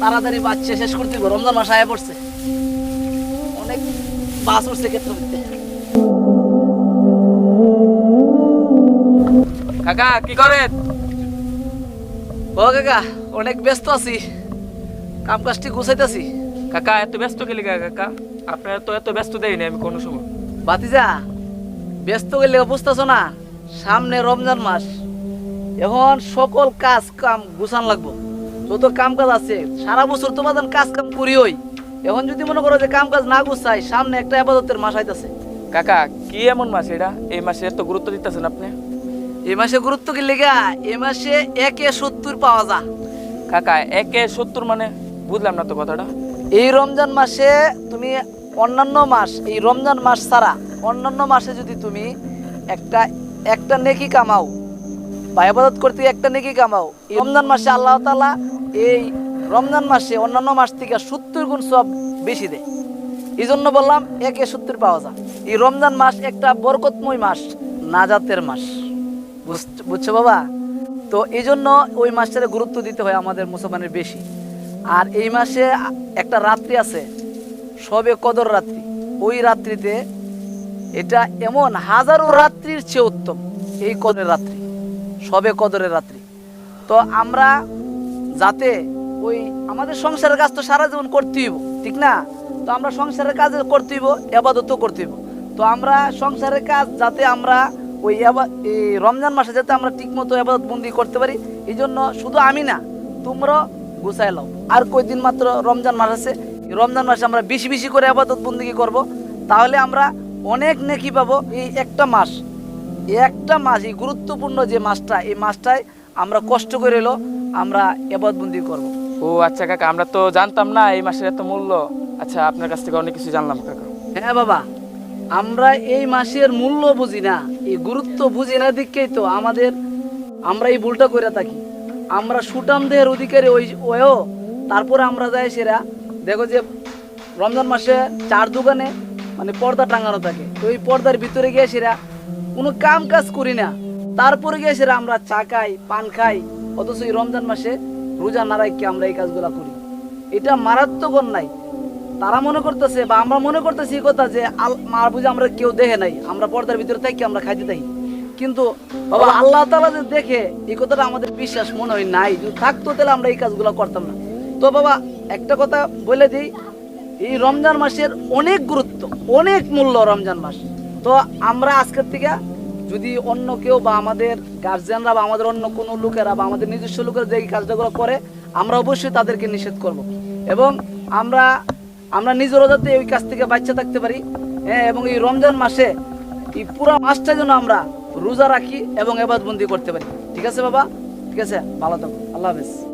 তাড়াতাড়ি বাচ্চা শেষ করতে হবে, রমজান মাস আয়া পড়ছে। অনেক বাস উঠছে ক্ষেত্র কাকা কি করেন? ও কাকা অনেক ব্যস্ত আছি। কাম কাজটি গুছাইতেছি। কাকা এত ব্যস্ত গেলি কাকা? আপনার তো এত ব্যস্ত দেয়নি আমি কোনো সময়। বাতিজা ব্যস্ত গেলে বুঝতেছো না? সামনে রমজান মাস। এখন সকল কাজ কাম গুছান লাগবো। যত কাম কাজ আছে সারা বছর তোমাদের কাজ কাম করি ওই। এখন যদি মনে করো যে কাম কাজ না গুছাই সামনে একটা আপাততের মাস আইতাছে। কাকা কি এমন মাস এটা? এই মাসে এত গুরুত্ব দিতেছেন আপনি? এই মাসে গুরুত্ব কি লেগা? এ মাসে একে সত্তর পাওয়া যা কাকা একে সত্তর মানে? বুঝলাম না তো কথাটা। এই রমজান মাসে তুমি অন্যান্য মাস এই রমজান মাস ছাড়া অন্যান্য মাসে যদি তুমি একটা একটা নেকি কামাও বা ইবাদত করতে একটা নেকি কামাও। রমজান মাসে আল্লাহ তাআলা এই রমজান মাসে অন্যান্য মাস থেকে সত্তর গুণ সব বেশি দেয়। এই জন্য বললাম, একে সত্তর পাওয়া যায়। এই রমজান মাস একটা বরকতময় মাস, নাজাতের মাস। বুঝ- বুঝছ বাবা? তো এই জন্য ওই মাসটারে গুরুত্ব দিতে হয় আমাদের মুসলমানের বেশি। আর এই মাসে একটা রাত্রি আছে, সবে কদর রাত্রি। ওই রাত্রিতে এটা এমন হাজারো রাত্রির চেয়ে উত্তম, এই কদরের রাত্রি। সবে কদরের রাত্রি। তো আমরা যাতে ওই আমাদের সংসারের কাজ তো সারা জীবন করতেই ঠিক না? তো আমরা সংসারের কাজ করতে হইব, এবাদতও করতে হইব। তো আমরা সংসারের কাজ যাতে আমরা ওই রমজান মাসে যাতে আমরা ঠিকমতো এবাদত বন্দি করতে পারি, এই জন্য শুধু আমি না, তোমরাও গুছাই লও আর কয়দিন মাত্র রমজান মাস আছে রমজান মাসে আমরা বেশি বেশি করে আবাদত বন্দিগি করব, তাহলে আমরা অনেক নেকি পাবো এই একটা মাস। একটা মাছ এই গুরুত্বপূর্ণ যে মাছটা এই মাসটায় আমরা কষ্ট করে এলো আমরা এবাদত বন্দি করব। ও আচ্ছা কাকা আমরা তো জানতাম না এই মাসের এত মূল্য। আচ্ছা আপনার কাছ থেকে অনেক কিছু জানলাম কাকা। হ্যাঁ বাবা আমরা এই মাসের মূল্য বুঝি না এই গুরুত্ব বুঝি না দিকেই তো আমাদের আমরা এই ভুলটা করে থাকি। আমরা সুটাম দেহের অধিকারী ওই ওয়ও তারপরে আমরা যাই সেরা। দেখো যে রমজান মাসে চার দোকানে মানে পর্দা টাঙানো থাকে তো এই পর্দার ভিতরে গিয়ে সেরা কোনো কাম কাজ করি না। তারপরে গিয়ে সেরা আমরা চা খাই, পান খাই, অথচ এই রমজান মাসে রোজা না রাখি আমরা এই কাজগুলো করি। এটা মারাত্মক অন্যায়। তারা মনে করতেছে বা আমরা মনে করতেছি এই কথা যে মার বুঝে আমরা কেউ দেখে নাই, আমরা পর্দার ভিতরে থাকি, আমরা খাইতে থাকি। কিন্তু বাবা, আল্লাহ তালা যে দেখে, এই কথাটা আমাদের বিশ্বাস মনে হয় নাই। যদি থাকতো তাহলে আমরা এই কাজগুলো করতাম না। তো বাবা, একটা কথা বলে দিই, এই রমজান মাসের অনেক গুরুত্ব, অনেক মূল্য রমজান মাস। তো আমরা আজকের থেকে যদি অন্য কেউ বা আমাদের গার্জিয়ানরা বা আমাদের অন্য কোনো লোকেরা বা আমাদের নিজস্ব লোকেরা যে এই কাজটাগুলো করে, আমরা অবশ্যই তাদেরকে নিষেধ করব। এবং আমরা আমরা নিজেরও যাতে ওই কাজ থেকে বাচ্চা থাকতে পারি। হ্যাঁ এবং এই রমজান মাসে এই পুরো মাসটা যেন আমরা রোজা রাখি এবং এবাদবন্দি করতে পারি। ঠিক আছে বাবা? ঠিক আছে, ভালো থাকো। আল্লাহ হাফেজ।